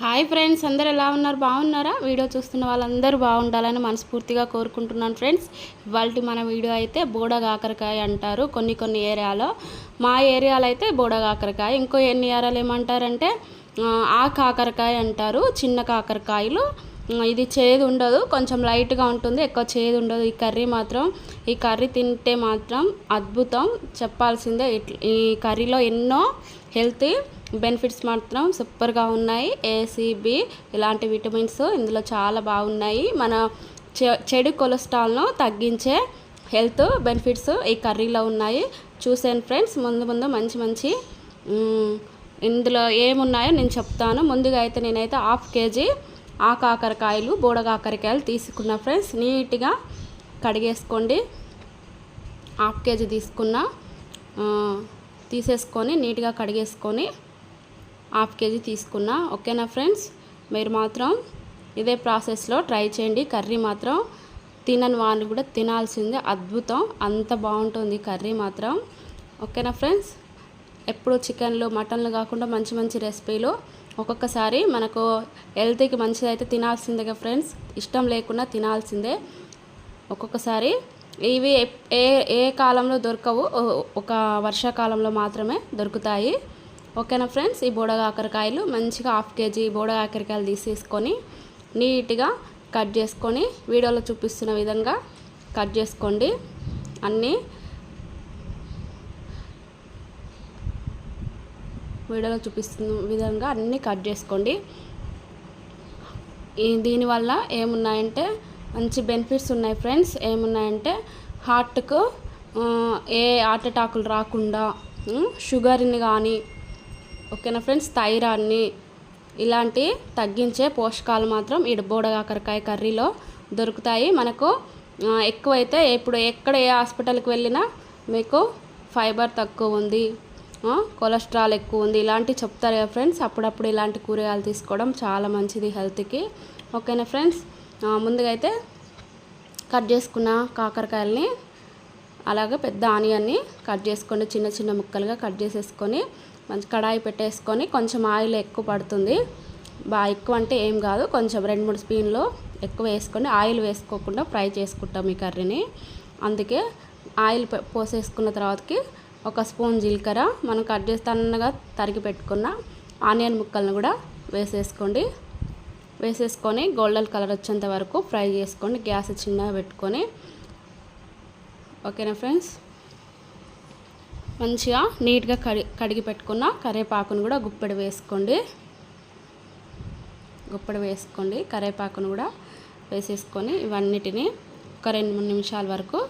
Hi friends అందరు ఎలా ఉన్నారు? బాగున్నారా? వీడియో చూస్తున్న వాళ్ళందరూ బాగుండాలని మనస్ఫూర్తిగా కోరుకుంటున్నాను ఫ్రెండ్స్. ఇవాళ మన వీడియో అయితే బోడ కాకరకాయ అంటారు. కొన్ని కొన్ని ఏరియాలో మా ఏరియాలో అయితే బోడ కాకరకాయ ఇంకో ఎన్ని ఏరియాలు ఏమంటారంటే ఆ, కాకరకాయ అంటారు. చిన్న కాకరకాయలు. ఇది చేదు ఉండదు. కొంచెం లైట్గా ఉంటుంది. ఎక్కువ చేదు ఉండదు. ఈ కర్రీ మాత్రం ఈ కర్రీ తింటే మాత్రం అద్భుతం. చెప్పాల్సిందే ఇట్ల- ఈ కర్రీలో ఎన్నో హెల్తీ బెనిఫిట్స్ మాత్రం సూపర్గా ఉన్నాయి. ఏసీబీ ఇలాంటి విటమిన్స్ ఇందులో చాలా బాగున్నాయి. మన చె- చెడు కొలెస్ట్రాల్ను తగ్గించే హెల్త్ బెనిఫిట్స్ ఈ కర్రీలో ఉన్నాయి. చూసాను ఫ్రెండ్స్. ముందు ముందు మంచి మంచి ఇందులో ఏమున్నాయో నేను చెప్తాను. ముందుగా అయితే నేనైతే హాఫ్ కేజీ ఆ కాకరకాయలు బోడ కాకరకాయలు తీసుకున్న ఫ్రెండ్స్. నీట్గా కడిగేసుకోండి. హాఫ్ కేజీ తీసుకున్న తీసేసుకొని నీట్గా కడిగేసుకొని హాఫ్ కేజీ తీసుకున్నా. ఓకేనా ఫ్రెండ్స్? మీరు మాత్రం ఇదే ప్రాసెస్లో ట్రై చేయండి. కర్రీ మాత్రం తినని వాళ్ళు కూడా తినాల్సిందే. అద్భుతం. అంత బాగుంటుంది కర్రీ మాత్రం. ఓకేనా ఫ్రెండ్స్? ఎప్పుడు చికెన్లు మటన్లు కాకుండా మంచి మంచి రెసిపీలు ఒక్కొక్కసారి మనకు హెల్త్కి మంచిదైతే తినాల్సిందే ఫ్రెండ్స్? ఇష్టం లేకుండా తినాల్సిందే. ఒక్కొక్కసారి ఇవి ఏ ఏ కాలంలో దొరకవు. ఒక వర్షాకాలంలో మాత్రమే దొరుకుతాయి. ఓకేనా ఫ్రెండ్స్? ఈ బోడ కాకరకాయలు మంచిగా హాఫ్ కేజీ బోడ కాకరకాయలు తీసేసుకొని నీట్గా కట్ చేసుకొని వీడియోలో చూపిస్తున్న విధంగా కట్ చేసుకోండి. అన్నీ వీడియోలో చూపిస్తున్న విధంగా అన్నీ కట్ చేసుకోండి. ఈ దీనివల్ల ఏమున్నాయంటే మంచి బెనిఫిట్స్ ఉన్నాయి ఫ్రెండ్స్. ఏమున్నాయంటే హార్ట్కు ఏ హార్ట్ అటాకులు రాకుండా షుగర్ని కానీ ఓకేనా ఫ్రెండ్స్? థైరాయిడ్ని ఇలాంటి తగ్గించే పోషకాలు మాత్రం ఈ బోడ కాకరకాయ కర్రీలో దొరుకుతాయి. మనకు ఎక్కువైతే ఇప్పుడు ఎక్కడ ఏ హాస్పిటల్కి వెళ్ళినా మీకు ఫైబర్ తక్కువ ఉంది కొలెస్ట్రాల్ ఎక్కువ ఉంది ఇలాంటివి చెప్తారు కదా ఫ్రెండ్స్. అప్పుడప్పుడు ఇలాంటి కూరగాయలు తీసుకోవడం చాలా మంచిది హెల్త్కి. ఓకేనా ఫ్రెండ్స్? ముందుగా అయితే కట్ చేసుకున్న కాకరకాయలని అలాగే పెద్ద ఆనియన్ని కట్ చేసుకోండి చిన్న చిన్న ముక్కలుగా కట్ చేసేసుకొని మంచి కడాయి పెట్టేసుకొని కొంచెం ఆయిల్ ఎక్కువ పడుతుంది. బాగా ఎక్కువ అంటే ఏం కాదు. కొంచెం రెండు మూడు స్పూన్లు ఎక్కువ వేసుకొని ఆయిల్ వేసుకోకుండా ఫ్రై చేసుకుంటాం ఈ కర్రీని. అందుకే ఆయిల్ పోసేసుకున్న తర్వాతకి ఒక స్పూన్ జీలకర్ర. మనం కట్ చేసి తరిగి పెట్టుకున్న ఆనియన్ ముక్కలను కూడా వేసేసుకోండి. వేసేసుకొని గోల్డెన్ కలర్ వచ్చేంత వరకు ఫ్రై చేసుకోండి గ్యాస్ చిన్నగా పెట్టుకొని ఓకేనా ఫ్రెండ్స్? మంచిగా నీట్గా కడి కడిగి పెట్టుకున్న కరివేపాకును కూడా గుప్పెడు వేసుకోండి. గుప్పెడు వేసుకోండి. కరివేపాకును కూడా వేసేసుకొని ఇవన్నిటిని ఒక రెండు మూడు నిమిషాల వరకు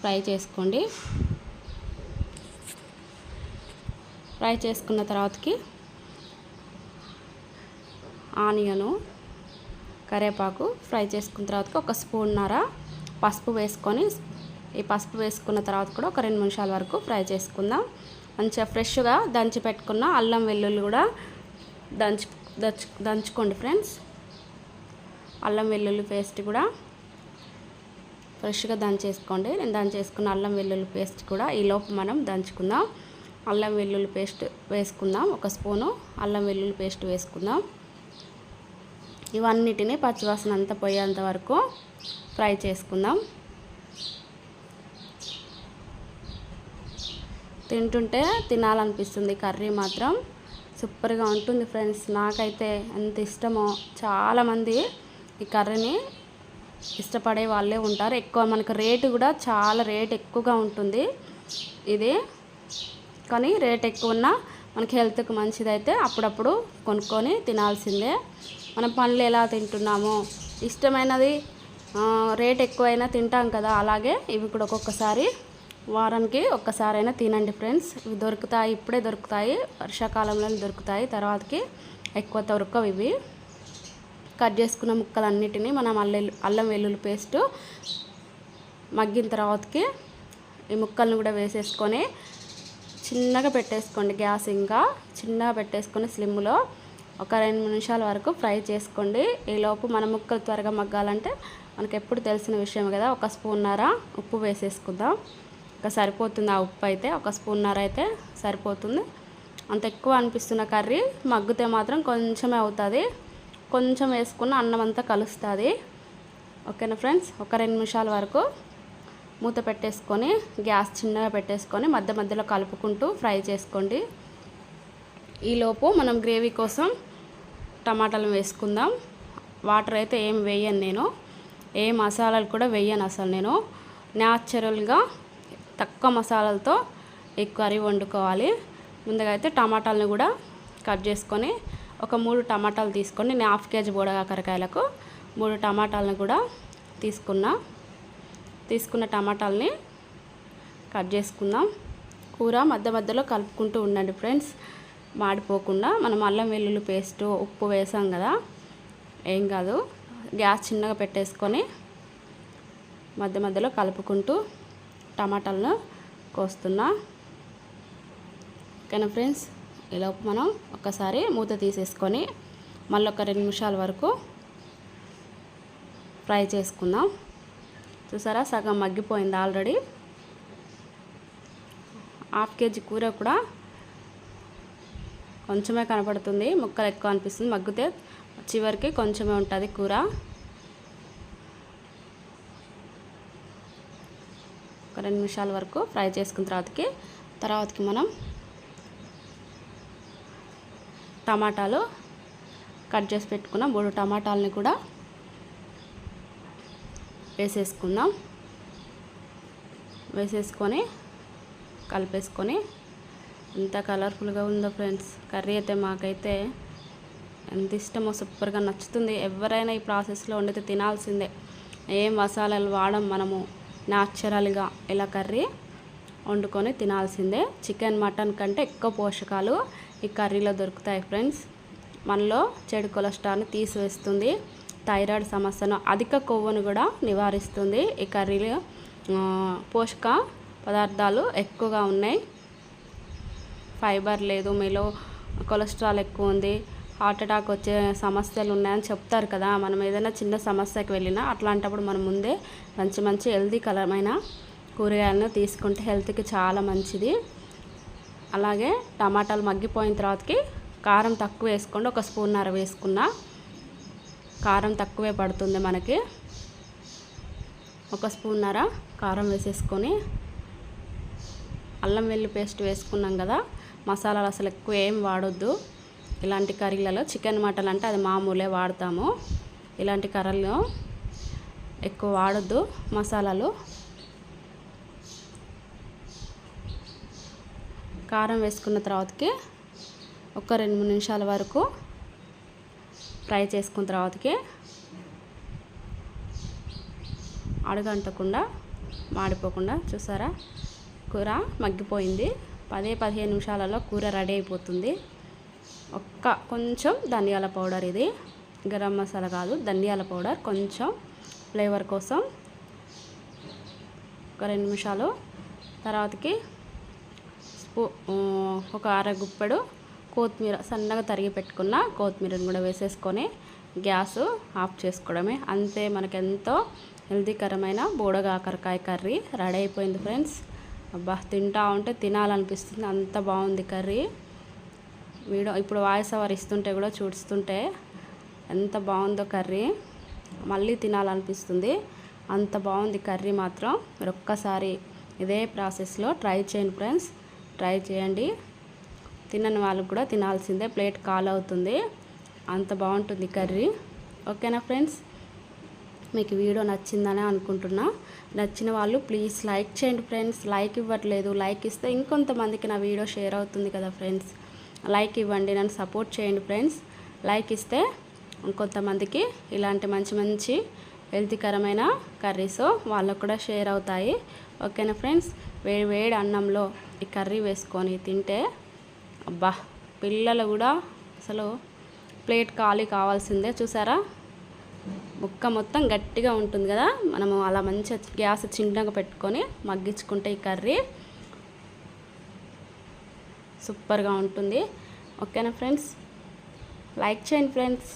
ఫ్రై చేసుకోండి. ఫ్రై చేసుకున్న తర్వాతకి ఆనియను కరివేపాకు ఫ్రై చేసుకున్న తర్వాత ఒక స్పూన్నర పసుపు వేసుకొని ఈ పసుపు వేసుకున్న తర్వాత కూడా ఒక రెండు నిమిషాల వరకు ఫ్రై చేసుకుందాం. మంచిగా ఫ్రెష్గా దంచి పెట్టుకున్న అల్లం వెల్లుల్లి కూడా దంచు దంచు దంచుకోండి ఫ్రెండ్స్. అల్లం వెల్లుల్లి పేస్ట్ కూడా ఫ్రెష్గా దంచేసుకోండి. నేను దంచేసుకున్న అల్లం వెల్లుల్లి పేస్ట్ కూడా ఈ లోపు మనం దంచుకుందాం. అల్లం వెల్లుల్లి పేస్ట్ వేసుకుందాం. ఒక స్పూను అల్లం వెల్లుల్లి పేస్ట్ వేసుకుందాం. ఇవన్నిటిని పచ్చివాసన అంతా పోయేంత వరకు ఫ్రై చేసుకుందాం. తింటుంటే తినాలనిపిస్తుంది. కర్రీ మాత్రం సూపర్గా ఉంటుంది ఫ్రెండ్స్. నాకైతే ఎంత ఇష్టమో చాలామంది ఈ కర్రీని ఇష్టపడే వాళ్ళే ఉంటారు. ఎక్కువ మనకు రేటు కూడా చాలా రేట్ ఎక్కువగా ఉంటుంది ఇది. కానీ రేట్ ఎక్కువ ఉన్నా మనకి హెల్త్కి మంచిదైతే అప్పుడప్పుడు కొనుక్కొని తినాల్సిందే. మనం పండ్లు ఎలా తింటున్నామో ఇష్టమైనది రేట్ ఎక్కువైనా తింటాం కదా. అలాగే ఇవి కూడా ఒక్కొక్కసారి వారానికి ఒక్కసారైనా తినండి ఫ్రెండ్స్. ఇవి దొరుకుతాయి ఇప్పుడే దొరుకుతాయి. వర్షాకాలంలో దొరుకుతాయి. తర్వాతకి ఎక్కువ దొరకవు ఇవి. కట్ చేసుకున్న ముక్కలన్నిటినీ మనం అల్లె అల్లం వెల్లుల్లి పేస్ట్ మగ్గిన తర్వాతకి ఈ ముక్కలను కూడా వేసేసుకొని చిన్నగా పెట్టేసుకోండి గ్యాస్ ఇంకా. చిన్నగా పెట్టేసుకొని స్లిమ్లో ఒక రెండు నిమిషాల వరకు ఫ్రై చేసుకోండి. ఈలోపు మన ముక్కలు త్వరగా మగ్గాలంటే మనకు ఎప్పుడు తెలిసిన విషయం కదా ఒక స్పూన్నర ఉప్పు వేసేసుకుందాం. ఇంకా సరిపోతుంది ఆ ఉప్పు అయితే ఒక స్పూన్నర అయితే సరిపోతుంది. అంత ఎక్కువ అనిపిస్తున్న కర్రీ మగ్గితే మాత్రం కొంచెమే అవుతుంది. కొంచెం వేసుకున్న అన్నం అంతా కలుస్తుంది. ఓకేనా ఫ్రెండ్స్? ఒక రెండు నిమిషాల వరకు మూత పెట్టేసుకొని గ్యాస్ చిన్నగా పెట్టేసుకొని మధ్య మధ్యలో కలుపుకుంటూ ఫ్రై చేసుకోండి. ఈలోపు మనం గ్రేవీ కోసం టమాటాలు వేసుకుందాం. వాటర్ అయితే ఏం వేయను నేను. ఏ మసాలాలు కూడా వేయను అసలు నేను. న్యాచురల్గా తక్కువ మసాలాలతో ఎక్కువ కర్రీ వండుకోవాలి. ముందుగా అయితే టమాటాలను కూడా కట్ చేసుకొని ఒక మూడు టమాటాలు తీసుకొని నేను హాఫ్ కేజీ బోడగాకరకాయలకు మూడు టమాటాలను కూడా తీసుకున్నా. తీసుకున్న టమాటాలని కట్ చేసుకుందాం. కూర మధ్య మధ్యలో కలుపుకుంటూ ఉండండి ఫ్రెండ్స్. మాడిపోకుండా మనం అల్లం వెల్లుల్లి పేస్ట్ ఉప్పు వేసాం కదా. ఏం కాదు. గ్యాస్ చిన్నగా పెట్టేసుకొని మధ్య మధ్యలో కలుపుకుంటూ టమాటాలను కోస్తున్నా. ఓకేనా ఫ్రెండ్స్? ఇలా మనం ఒకసారి మూత తీసేసుకొని మళ్ళీ ఒక రెండు నిమిషాల వరకు ఫ్రై చేసుకుందాం. చూసారా? సగం మగ్గిపోయింది ఆల్రెడీ. హాఫ్ కేజీ కూర కూడా కొంచెమే కనపడుతుంది. ముక్కలు ఎక్కువ అనిపిస్తుంది. మగ్గితే చివరికి కొంచెమే ఉంటుంది కూర. ఒక రెండు నిమిషాల వరకు ఫ్రై చేసుకున్న తర్వాతకి తర్వాతకి మనం టమాటాలు కట్ చేసి పెట్టుకున్న మూడు టమాటాలని కూడా వేసేసుకుందాం. వేసేసుకొని కలిపేసుకొని ఎంత కలర్ఫుల్గా ఉందో ఫ్రెండ్స్. కర్రీ అయితే మాకైతే ఎంత ఇష్టమో సూపర్గా నచ్చుతుంది. ఎవరైనా ఈ ప్రాసెస్లో వండితే తినాల్సిందే. ఏం మసాలాలు వాడం మనము. న్యాచురల్గా ఇలా కర్రీ వండుకొని తినాల్సిందే. చికెన్ మటన్ కంటే ఎక్కువ పోషకాలు ఈ కర్రీలో దొరుకుతాయి ఫ్రెండ్స్. మనలో చెడు కొలెస్ట్రాల్ని తీసివేస్తుంది థైరాయిడ్ సమస్యను అధిక కొవ్వును కూడా నివారిస్తుంది. ఈ కర్రీలో పోషక పదార్థాలు ఎక్కువగా ఉన్నాయి. ఫైబర్ లేదు మీలో కొలెస్ట్రాల్ ఎక్కువ ఉంది. హార్ట్ అటాక్ వచ్చే సమస్యలు ఉన్నాయని చెప్తారు కదా. మనం ఏదైనా చిన్న సమస్యకి వెళ్ళినా అట్లాంటప్పుడు మనం ముందే మంచి మంచి హెల్తీ కలమైన కూరగాయలను తీసుకుంటే హెల్త్కి చాలా మంచిది. అలాగే టమాటాలు మగ్గిపోయిన తర్వాతకి కారం తక్కువ వేసుకోండి. ఒక స్పూన్ నర వేసుకున్న కారం తక్కువే పడుతుంది మనకి. ఒక స్పూన్ నర కారం వేసేసుకొని అల్లం వెల్లి పేస్ట్ వేసుకున్నాం కదా. మసాలాలు అసలు ఎక్కువ ఏం వాడొద్దు. ఇలాంటి కర్రీలలో చికెన్ మటన్ అంటే అది మామూలే వాడతాము. ఇలాంటి కర్రీలో ఎక్కువ వాడద్దు. మసాలాలు. కారం వేసుకున్న తర్వాతకి ఒక రెండు మూడు నిమిషాల వరకు ఫ్రై చేసుకున్న తర్వాతకి అడగంటకుండా మాడిపోకుండా చూసారా? కూర మగ్గిపోయింది. పదే పదిహేను నిమిషాలలో కూర రెడీ అయిపోతుంది. ఒక్క కొంచెం ధనియాల పౌడర్ ఇది. గరం మసాలా కాదు ధనియాల పౌడర్ కొంచెం ఫ్లేవర్ కోసం. ఒక రెండు నిమిషాలు. తర్వాతకి స్పూ ఒక అర గుప్పెడు కొత్తిమీర సన్నగా తరిగి పెట్టుకున్న కొత్తిమీరను కూడా వేసేసుకొని గ్యాస్ ఆఫ్ చేసుకోవడమే. అంతే మనకెంతో హెల్తీకరమైన బోడగాకరకాయ కర్రీ రెడీ అయిపోయింది ఫ్రెండ్స్. అబ్బా తింటా ఉంటే తినాలనిపిస్తుంది. అంత బాగుంది కర్రీ. వీడియో ఇప్పుడు వాయిస్ ఓవర్ ఇస్తుంటే కూడా చూస్తుంటే ఎంత బాగుందో కర్రీ. మళ్ళీ తినాలనిపిస్తుంది. అంత బాగుంది కర్రీ మాత్రం. మీరు ఒక్కసారి ఇదే ప్రాసెస్లో ట్రై చేయండి ఫ్రెండ్స్. ట్రై చేయండి. తినని వాళ్ళకు కూడా తినాల్సిందే. ప్లేట్ కాల్ అవుతుంది. అంత బాగుంటుంది కర్రీ. ఓకేనా ఫ్రెండ్స్? మీకు వీడియో నచ్చిందని అనుకుంటున్నా. నచ్చిన వాళ్ళు ప్లీజ్ లైక్ చేయండి ఫ్రెండ్స్. లైక్ ఇవ్వట్లేదు. లైక్ ఇస్తే ఇంకొంతమందికి నా వీడియో షేర్ అవుతుంది కదా ఫ్రెండ్స్. లైక్ ఇవ్వండి నన్ను సపోర్ట్ చేయండి ఫ్రెండ్స్. లైక్ ఇస్తే కొంతమందికి ఇలాంటి మంచి మంచి హెల్తీకరమైన కర్రీస్ వాళ్ళకు కూడా షేర్ అవుతాయి. ఓకేనా ఫ్రెండ్స్? వేడి వేడి అన్నంలో ఈ కర్రీ వేసుకొని తింటే అబ్బా పిల్లలు కూడా అసలు ప్లేట్ ఖాళీ కావాల్సిందే. చూసారా? ముక్క మొత్తం గట్టిగా ఉంటుంది కదా? మనము అలా మంచిగా గ్యాస్ చిన్నగా పెట్టుకొని మగ్గించుకుంటే ఈ కర్రీ సూపర్గా ఉంటుంది. ఓకేనా ఫ్రెండ్స్? లైక్ చేయండి ఫ్రెండ్స్.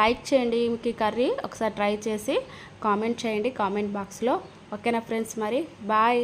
లైక్ చేయండి మీకు ఈ కర్రీ. ఒకసారి ట్రై చేసి కామెంట్ చేయండి కామెంట్ బాక్స్లో. ఓకేనా ఫ్రెండ్స్ మరి? బాయ్.